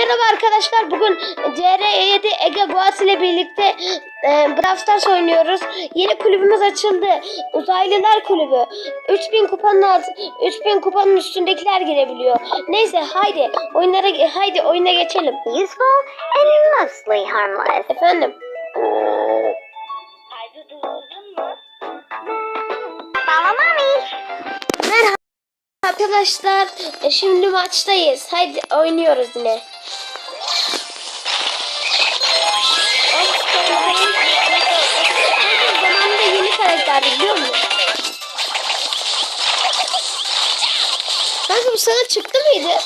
Merhaba arkadaşlar. Bugün CR7 Ege Boğaz ile birlikte e, Brawl Stars oynuyoruz. Yeni kulübümüz açıldı. Uzaylılar Kulübü. 3000 kupanın altı, 3000 kupanın üstündekiler girebiliyor. Neyse haydi oyunlara haydi oyuna geçelim. useful and mostly harmless. Efendim. Merhaba arkadaşlar. E, Şimdi maçtayız. Haydi oynuyoruz yine. Zamanında yeni karakterdi biliyor musun? Kanka bu sana çıktı mıydı?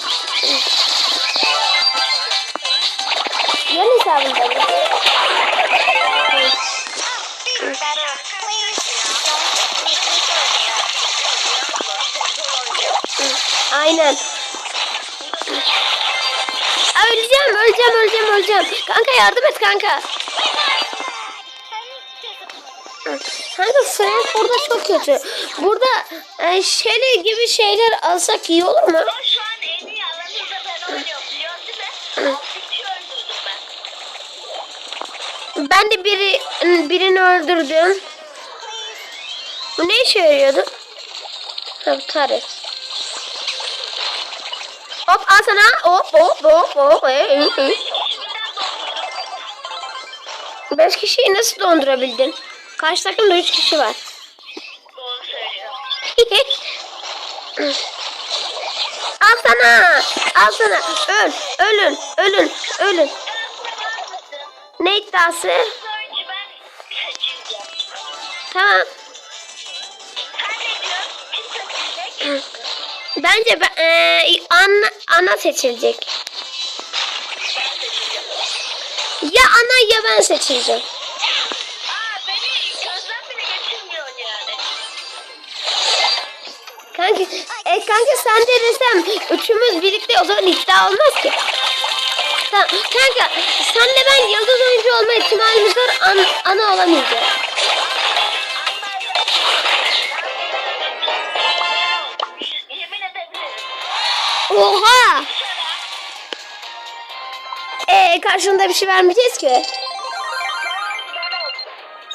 Yan hesabında mı? Aynen. Öleceğim, öleceğim, öleceğim, öleceğim. Kanka yardım et kanka. Kanka Frank burada çok kötü. Burada e, şöyle gibi şeyler alsak iyi olur mu? O şu an en iyi alanında ben oynuyorum biliyorsun değil mi? Altı kişi öldürdüm ben. Ben de biri birini öldürdüm. Bu ne işe yarıyordu? Ha bu taret. Hop al sana. Hop hop hop hop. Ee, ee, ee. Beş kişiyi nasıl dondurabildin? Karşı takımda üç kişi var. Doğru söylüyor. al sana. Al sana. Öl. Ölün. Ölün. Ölün. Ne iddiası? Tamam. Bence ben, eee, ana, ana seçilecek. Ya ana ya ben seçileceğim. Kanka, e, kanka sen de desem üçümüz birlikte o zaman iddia olmaz ki. Tamam, kanka senle ben yıldız oyuncu olma ihtimalimiz var an, ana olamayacağız. Oha! E karşında bir şey vermeyeceğiz ki.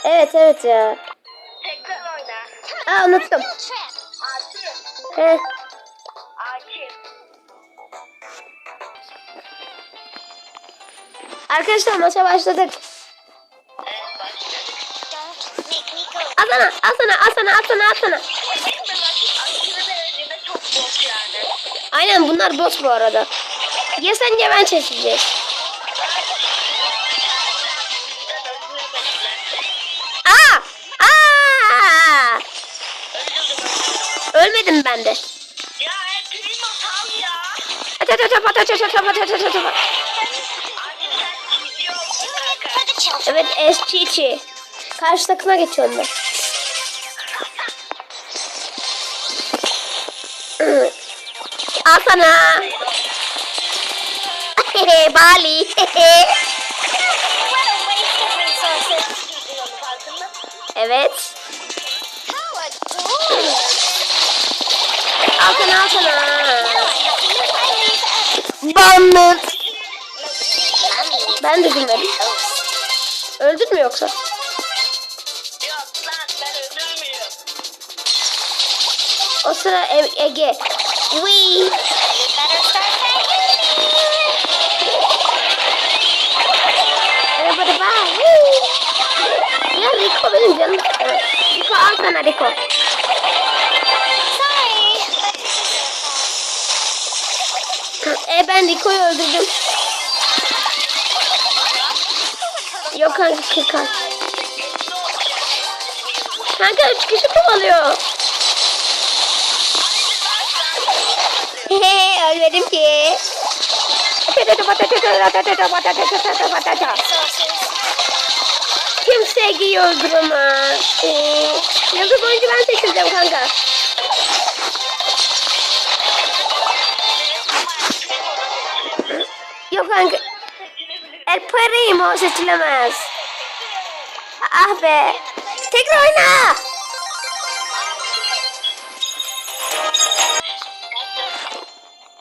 Evet evet ya. Aa unuttum. He. Arkadaşlar maça başladık. Asana, asana, asana, asana, asana. Aynen bunlar boss bu arada. Ya sence ben çekeceğiz. Öldürdüm. Ölmedim ben de. Ya hep primo sal ya. At at at at at at at at at at at. Evet Eskiçi. Karşı takıma geçiyorum ben. Al sana. Bali. What Hakan Hakan. Bandır. Ben de bilmedim. Öldün mü yoksa? O sıra e Ege. Wee. Everybody bye. Ya Rico benim canım. Rico al sana Rico. Ben Rico'yu öldürdüm. Yok kanka kırkan. Kanka üç kişi kovalıyor. Hehe ölmedim ki. Kimse Ege'yi öldüremez. Ee, oyuncu ben seçileceğim kanka. kanka. El parayım seçilemez. Ah be. Tekrar oyna.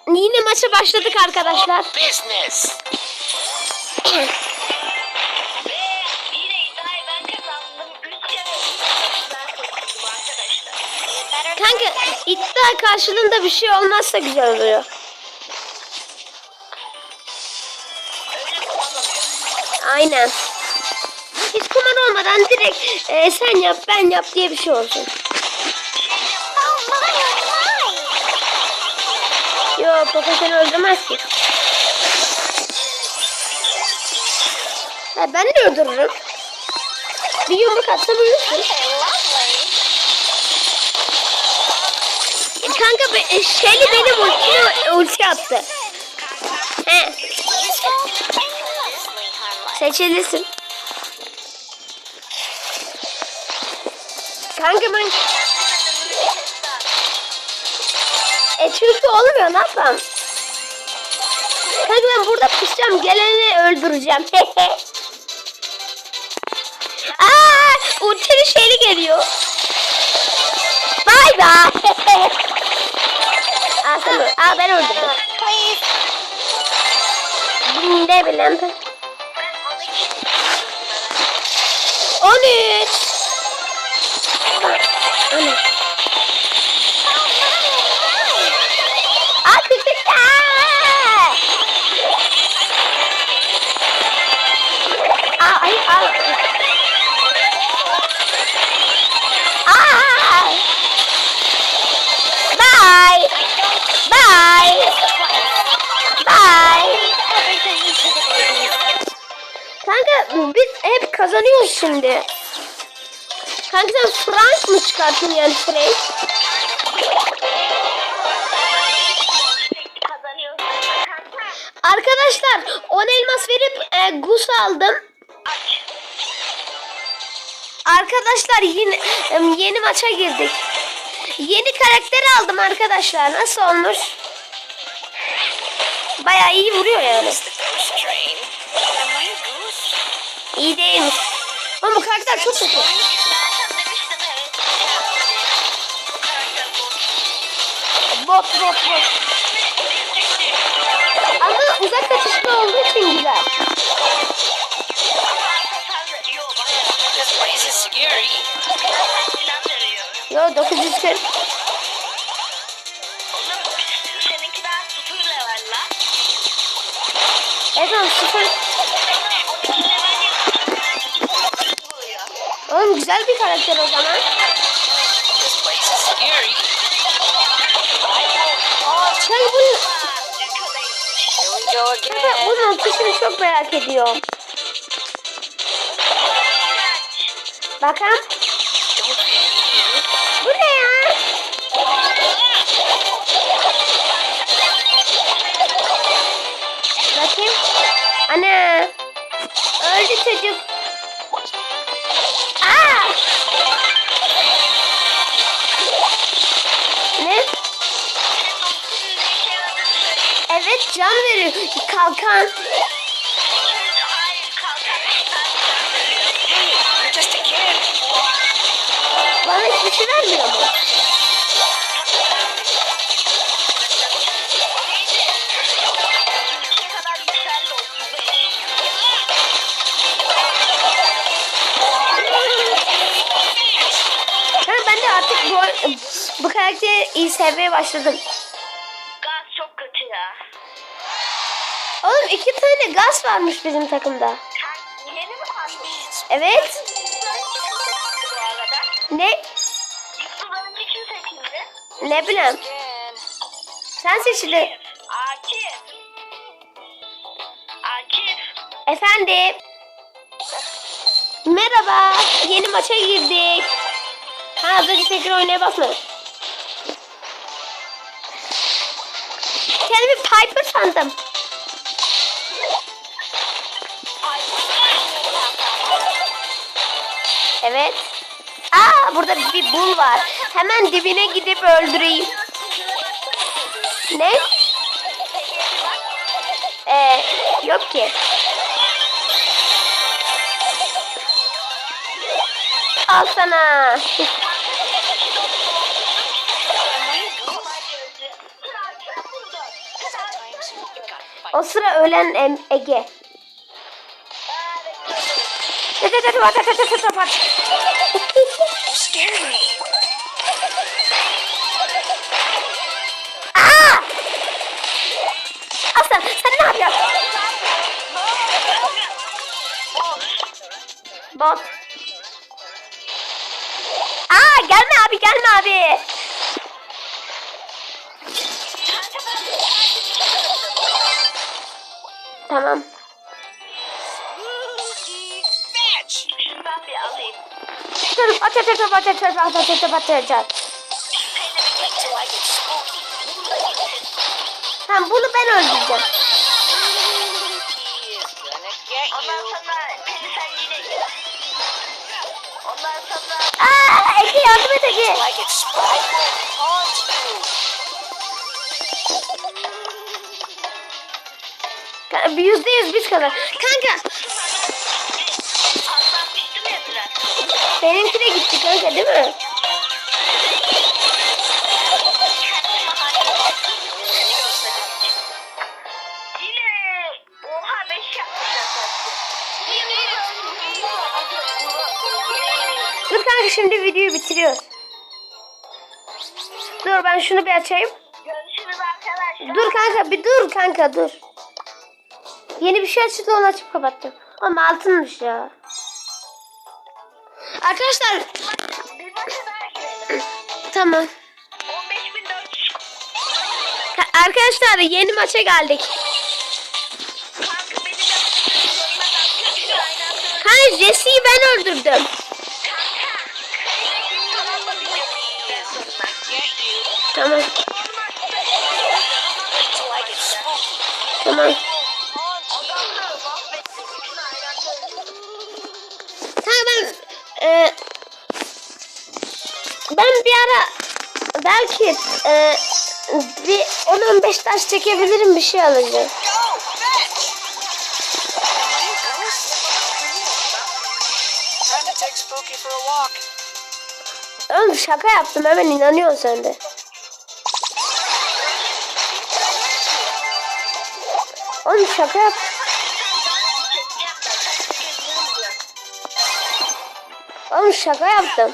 Yine maça başladık arkadaşlar. Business. Kanka iddia karşılığında bir şey olmazsa güzel oluyor. Aynen. Hiç kumar olmadan direkt e, sen yap ben yap diye bir şey olsun. Yo seni öldürmez ki. Ha, ben de öldürürüm. Bir yumruk. Okay, lovely. Kanka be, e, Shelly benim ultime ulti attı. He, Seçilirsin. Kanka ben... E çünkü olmuyor ne yapalım? Kanka ben burada pişeceğim geleni öldüreceğim. Aa, ultili şeyli geliyor. Bay bay. Aa, sen Aa ben öldürdüm. Ne bileyim. 13. 13. Abi bir Bye. Bye. Bye. Kanka biz hep kazanıyoruz şimdi. Kanka sen Frank mı çıkarttın yani Frank? Arkadaşlar 10 elmas verip e, Gus aldım. Arkadaşlar em, yeni maça girdik. Yeni karakter aldım arkadaşlar. Nasıl olmuş? Bayağı iyi vuruyor yani. İyi değilmiş. Ama bu karakter çok kötü. Evet. Bot. Bot bot. Ama uzak kaçışlı olduğu için güzel. Hasar veriyor bayağı. This Oğlum güzel bir karakter o zaman. İs scary. Kanka bunun, ultisini çok merak ediyorum. Bakalım. Bu ne ya? Bakayım. Ana. Öldü çocuk. Can veriyor. Kalkan. Bana hiçbir şey vermiyor mu? Ben de artık bu, bu karakteri iyi sevmeye başladım. Oğlum iki tane gaz varmış bizim takımda. Yeni mi aldın? Evet. Ne? Ne bileyim. Sen seçildin. Akif. Akif. Efendim. Merhaba. Yeni maça girdik. Ha az önce tekrar oynaya basmadım. Kendimi Piper sandım. Evet. Aa burada bir bul var. Hemen dibine gidip öldüreyim. Ne? Ee, yok ki. Al sana. O sıra ölen Ege. What? What? Aslan sen ne yapıyorsun? Bot. Aa gelme abi gelme abi. Tamam. Dur at at at at at at at at at at at. Tamam bunu ben öldüreceğim. Ondan sonra Pelin sen yine. Ondan sonra Ege yardım et Ege. Yüzde yüz biz kadar. Kanka benimki de gitti kanka değil mi? Yine oha 5 yapmışlar Dur kanka şimdi videoyu bitiriyoruz. Dur ben şunu bir açayım. Dur kanka bir dur kanka dur. Yeni bir şey açıldı onu açıp kapattım. Ama altınmış ya. Arkadaşlar. tamam. Ha, arkadaşlar yeni maça geldik. Kanka Jesse'yi ben öldürdüm. Tamam. Tamam. Hayır. E, bir 10-15 taş çekebilirim bir şey alacağım. Oğlum şaka yaptım hemen inanıyorsun sen de. Oğlum şaka yap. Oğlum şaka yaptım.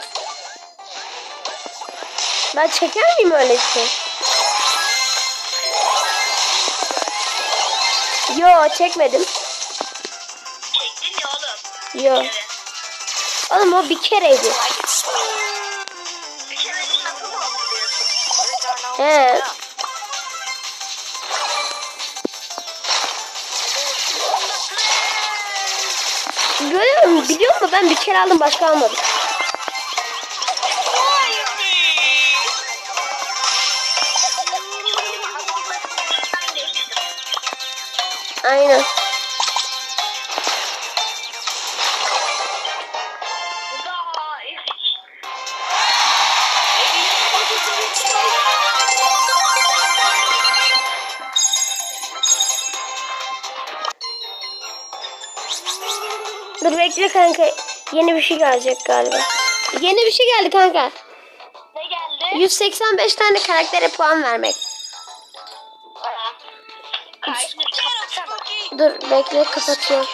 Ben çeker miyim öyle şey? Yo çekmedim. Çektin ya oğlum. Yo. Oğlum o bir kereydi. Bir kere He. Görüyor musun? Biliyor musun? Ben bir kere aldım başka almadım. Aynen. Dur bekle kanka. Yeni bir şey gelecek galiba. Yeni bir şey geldi kanka. Ne geldi? 185 tane karaktere puan vermek. Kaydı Dur bekle kapatıyorum.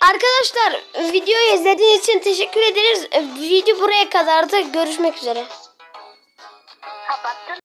Arkadaşlar videoyu izlediğiniz için teşekkür ederiz. Video buraya kadardı. Görüşmek üzere.